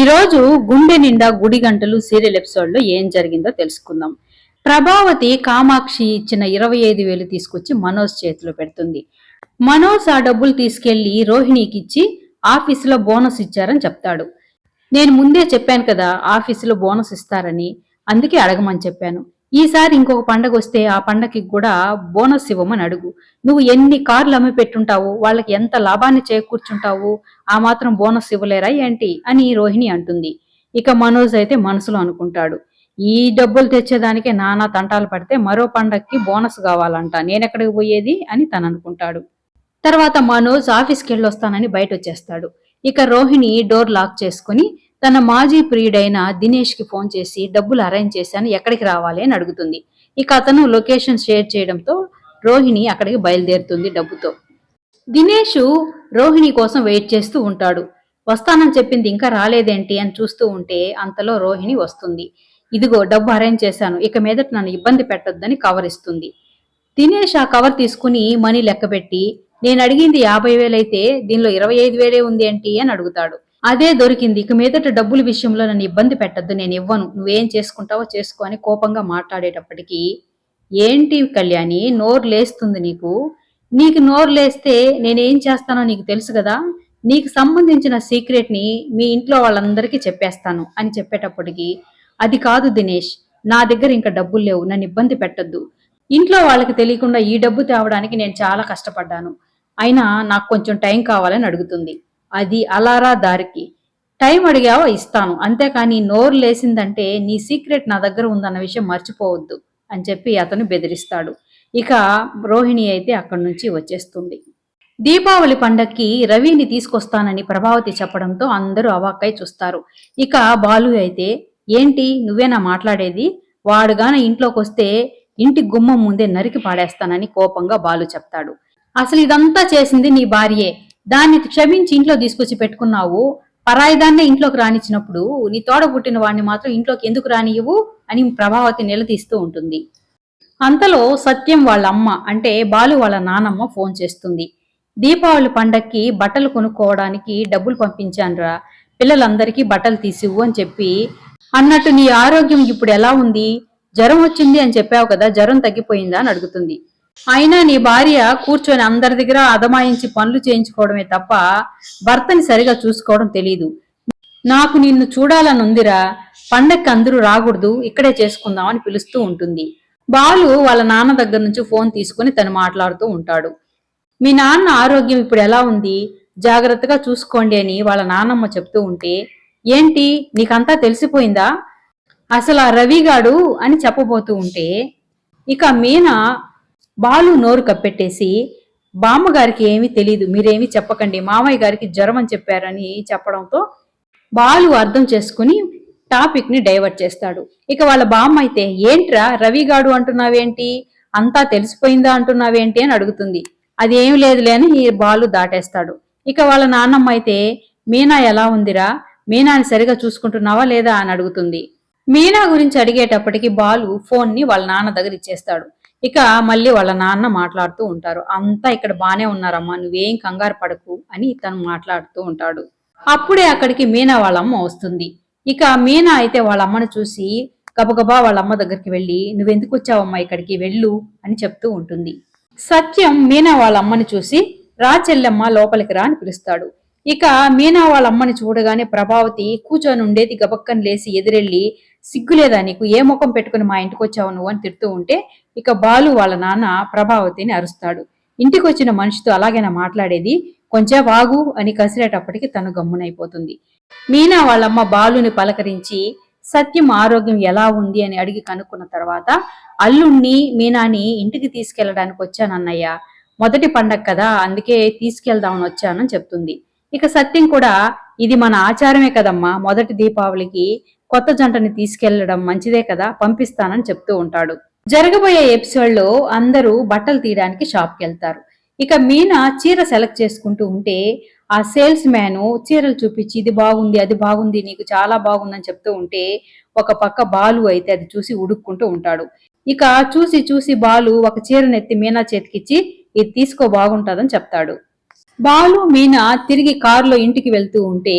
ఈరోజు గుండె నిండా గుడి గంటలు సీరియల్ ఎపిసోడ్లో ఏం జరిగిందో తెలుసుకుందాం. ప్రభావతి కామాక్షి ఇచ్చిన ఇరవై ఐదు వేలు తీసుకొచ్చి మనోజ్ చేతిలో పెడుతుంది. మనోజ్ ఆ డబ్బులు తీసుకెళ్ళి రోహిణికి ఇచ్చి ఆఫీసులో బోనస్ ఇచ్చారని చెప్తాడు. నేను ముందే చెప్పాను కదా ఆఫీసులో బోనస్ ఇస్తారని. అందుకే అడగమని చెప్పాను. ఈసారి ఇంకొక పండగ వస్తే ఆ పండగకి కూడా బోనస్ ఇవ్వమని అడుగు. నువ్వు ఎన్ని కార్లు అమ్మి పెట్టుంటావు? వాళ్ళకి ఎంత లాభాన్ని చేకూర్చుంటావు? ఆ మాత్రం బోనస్ ఇవ్వలేరా ఏంటి? అని రోహిణి అంటుంది. ఇక మనోజ్ అయితే మనసులో అనుకుంటాడు. ఈ డబ్బులు తెచ్చేదానికే నానా తంటాలు పడితే మరో పండక్కి బోనస్ కావాలంట. నేనెక్కడికి పోయేది? అని తను అనుకుంటాడు. తర్వాత మనోజ్ ఆఫీస్కి వెళ్ళొస్తానని బయట వచ్చేస్తాడు ఇక రోహిణి డోర్ లాక్ చేసుకుని తన మాజీ ప్రియుడైన దినేష్కి ఫోన్ చేసి డబ్బులు అరేంజ్ చేశాను ఎక్కడికి రావాలి అని అడుగుతుంది. ఇక అతను లొకేషన్ షేర్ చేయడంతో రోహిణి అక్కడికి బయలుదేరుతుంది డబ్బుతో. దినేష్ రోహిణి కోసం వెయిట్ చేస్తూ ఉంటాడు. వస్తానని చెప్పింది ఇంకా రాలేదేంటి అని చూస్తూ ఉంటే అంతలో రోహిణి వస్తుంది. ఇదిగో డబ్బు అరేంజ్ చేశాను ఇక మీదట నన్ను ఇబ్బంది పెట్టొద్దని కవర్ ఇస్తుంది. దినేష్ ఆ కవర్ తీసుకుని మనీ లెక్కపెట్టి నేను అడిగింది యాభై వేలైతే దీనిలో ఇరవై ఐదు వేలే ఉంది ఏంటి అని అడుగుతాడు. అదే దొరికింది. ఇక మీదట డబ్బుల విషయంలో నన్ను ఇబ్బంది పెట్టద్దు నేను ఇవ్వను. నువ్వేం చేసుకుంటావో చేసుకో అని కోపంగా మాట్లాడేటప్పటికీ ఏంటి కళ్యాణి నోరు లేస్తుంది నీకు? నీకు నోరు లేస్తే నేనేం చేస్తానో నీకు తెలుసు కదా? నీకు సంబంధించిన సీక్రెట్ని మీ ఇంట్లో వాళ్ళందరికీ చెప్పేస్తాను అని చెప్పేటప్పటికి అది కాదు దినేష్ నా దగ్గర ఇంకా డబ్బులు లేవు నన్ను ఇబ్బంది పెట్టద్దు. ఇంట్లో వాళ్ళకి తెలియకుండా ఈ డబ్బు తేవడానికి నేను చాలా కష్టపడ్డాను. అయినా నాకు కొంచెం టైం కావాలని అడుగుతుంది. అది అలారా దారికి. టైం అడిగావో? ఇస్తాను. అంతేకాని నోరు లేసిందంటే నీ సీక్రెట్ నా దగ్గర ఉందన్న విషయం మర్చిపోవద్దు అని చెప్పి అతను బెదిరిస్తాడు. ఇక రోహిణి అయితే అక్కడి నుంచి వచ్చేస్తుంది. దీపావళి పండక్కి రవిని తీసుకొస్తానని ప్రభావతి చెప్పడంతో అందరూ అవాక్కై చూస్తారు. ఇక బాలు అయితే ఏంటి? నువ్వేనా మాట్లాడేది? వాడుగాన ఇంట్లోకి వస్తే ఇంటి గుమ్మం ముందే నరికి పాడేస్తానని కోపంగా బాలు చెప్తాడు. అసలు ఇదంతా చేసింది నీ భార్యే. దాన్ని క్షమించి ఇంట్లో తీసుకొచ్చి పెట్టుకున్నావు. పరాయిదాన్నే ఇంట్లోకి రానిచ్చినప్పుడు నీ తోడ పుట్టిన వాడిని మాత్రం ఇంట్లోకి ఎందుకు రానియవు అని ప్రభావతి నిలదీస్తూ ఉంటుంది. అంతలో సత్యం వాళ్ళ అమ్మ అంటే బాలు వాళ్ళ నానమ్మ ఫోన్ చేస్తుంది. దీపావళి పండక్కి బట్టలు కొనుక్కోవడానికి డబ్బులు పంపించానురా. పిల్లలందరికీ బట్టలు తీసివ్వు అని చెప్పి అన్నట్టు నీ ఆరోగ్యం ఇప్పుడు ఎలా ఉంది? జ్వరం వచ్చింది అని చెప్పావు కదా జ్వరం తగ్గిపోయిందా అని అడుగుతుంది. అయినా నీ భార్య కూర్చొని అందరి దగ్గర అదమాయించి పనులు చేయించుకోవడమే తప్ప భర్తని సరిగా చూసుకోవడం తెలీదు. నాకు నిన్ను చూడాలని ఉందిరా. పండక్కి అందరూ రాకూడదు. ఇక్కడే చేసుకుందామని పిలుస్తూ ఉంటుంది. బాలు వాళ్ళ నాన్న దగ్గర నుంచి ఫోన్ తీసుకుని తను మాట్లాడుతూ ఉంటాడు. మీ నాన్న ఆరోగ్యం ఇప్పుడు ఎలా ఉంది? జాగ్రత్తగా చూసుకోండి అని వాళ్ళ నాన్నమ్మ చెప్తూ ఉంటే ఏంటి? నీకంతా తెలిసిపోయిందా? అసలు ఆ రవిగాడు అని చెప్పబోతూ ఉంటే ఇక మీనా బాలు నోరు కప్పెట్టేసి బామ్మగారికి ఏమీ తెలియదు మీరేమీ చెప్పకండి మామయ్య గారికి జ్వరం అని చెప్పారని చెప్పడంతో బాలు అర్థం చేసుకుని టాపిక్ని డైవర్ట్ చేస్తాడు. ఇక వాళ్ళ బామ్మ అయితే ఏంట్రా రవిగాడు అంటున్నావేంటి? అంతా తెలిసిపోయిందా అంటున్నావేంటి? అని అడుగుతుంది. అది ఏమి లేదులే అని ఈ బాలు దాటేస్తాడు. ఇక వాళ్ళ నాన్నమ్మ అయితే మీనా ఎలా ఉందిరా? మీనాని సరిగా చూసుకుంటున్నావా లేదా? అని అడుగుతుంది. మీనా గురించి అడిగేటప్పటికి బాలు ఫోన్ని వాళ్ళ నాన్న దగ్గర ఇచ్చేస్తాడు. ఇక మళ్ళీ వాళ్ళ నాన్న మాట్లాడుతూ ఉంటారు. అంతా ఇక్కడ బానే ఉన్నారమ్మా నువ్వేం కంగారు పడకు అని తను మాట్లాడుతూ ఉంటాడు. అప్పుడే అక్కడికి మీనా వాళ్ళ అమ్మ వస్తుంది. ఇక మీనా అయితే వాళ్ళ అమ్మను చూసి గబగబా వాళ్ళ అమ్మ దగ్గరికి వెళ్ళి నువ్వెందుకు వచ్చావమ్మా ఇక్కడికి? వెళ్ళు అని చెప్తూ ఉంటుంది. సత్యం మీనా వాళ్ళ అమ్మని చూసి రా చెల్లెమ్మ లోపలికి రా అని పిలుస్తాడు. ఇక మీనా వాళ్ళ అమ్మని చూడగానే ప్రభావతి కూర్చొని ఉండేది గబక్కని లేసి ఎదురెళ్ళి సిగ్గులేదా నీకు? ఏ ముఖం పెట్టుకుని మా ఇంటికి వచ్చావు నువ్వు అని తిడుతూ ఉంటే ఇక బాలు వాళ్ళ నాన్న ప్రభావతిని అరుస్తాడు. ఇంటికి వచ్చిన మనిషితో అలాగైనా మాట్లాడేది కొంచెం వాగు అని కసిరేటప్పటికి తను గమ్మునైపోతుంది. మీనా వాళ్ళమ్మ బాలుని పలకరించి సత్యం ఆరోగ్యం ఎలా ఉంది? అని అడిగి కనుక్కున్న తర్వాత అల్లుణ్ణి మీనాని ఇంటికి తీసుకెళ్ళడానికి వచ్చానన్నయ్య మొదటి పండగ కదా అందుకే తీసుకెళ్దామని వచ్చానని చెప్తుంది. ఇక సత్యం కూడా ఇది మన ఆచారమే కదమ్మా. మొదటి దీపావళికి కొత్త జంటని తీసుకెళ్ళడం మంచిదే కదా. పంపిస్తానని చెప్తూ ఉంటాడు. జరగబోయే ఎపిసోడ్లో అందరూ బట్టలు తీయడానికి షాప్కి వెళ్తారు. ఇక మీనా చీర సెలెక్ట్ చేసుకుంటూ ఉంటే ఆ సేల్స్ మ్యాన్ చీరలు చూపించి ఇది బాగుంది అది బాగుంది నీకు చాలా బాగుందని చెప్తూ ఉంటే ఒక పక్క బాలు అయితే అది చూసి ఉడుక్కుంటూ ఉంటాడు. ఇక చూసి చూసి బాలు ఒక చీరనెత్తి మీనా చేతికిచ్చి ఇది తీసుకో బాగుంటుందని చెప్తాడు. బాలు మీనా తిరిగి కారులో ఇంటికి వెళ్తూ ఉంటే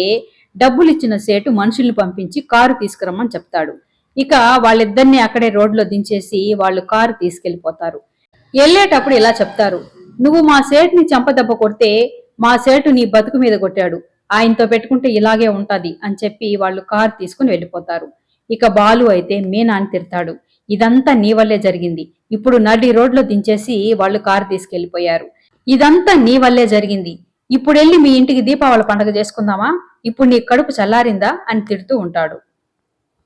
డబ్బులు ఇచ్చిన సేటు మనుషుల్ని పంపించి కారు తీసుకురమ్మని చెప్తాడు. ఇక వాళ్ళిద్దరిని అక్కడే రోడ్లో దించేసి వాళ్ళు కారు తీసుకెళ్ళిపోతారు వెళ్ళేటప్పుడు ఇలా చెప్తారు. నువ్వు మా సేటుని చంపదెబ్బ కొడితే మా సేటు నీ బతుకు మీద కొట్టాడు. ఆయనతో పెట్టుకుంటే ఇలాగే ఉంటది అని చెప్పి వాళ్ళు కారు తీసుకుని వెళ్ళిపోతారు. ఇక బాలు అయితే మీనాని తిడతాడు. ఇదంతా నీ వల్లే జరిగింది. ఇప్పుడు నడి రోడ్లో దించేసి వాళ్ళు కారు తీసుకెళ్ళిపోయారు ఇదంతా నీ వల్లే జరిగింది. ఇప్పుడెళ్ళి మీ ఇంటికి దీపావళి పండగ చేసుకుందామా? ఇప్పుడు నీ కడుపు చల్లారిందా? అని తిడుతూ ఉంటాడు.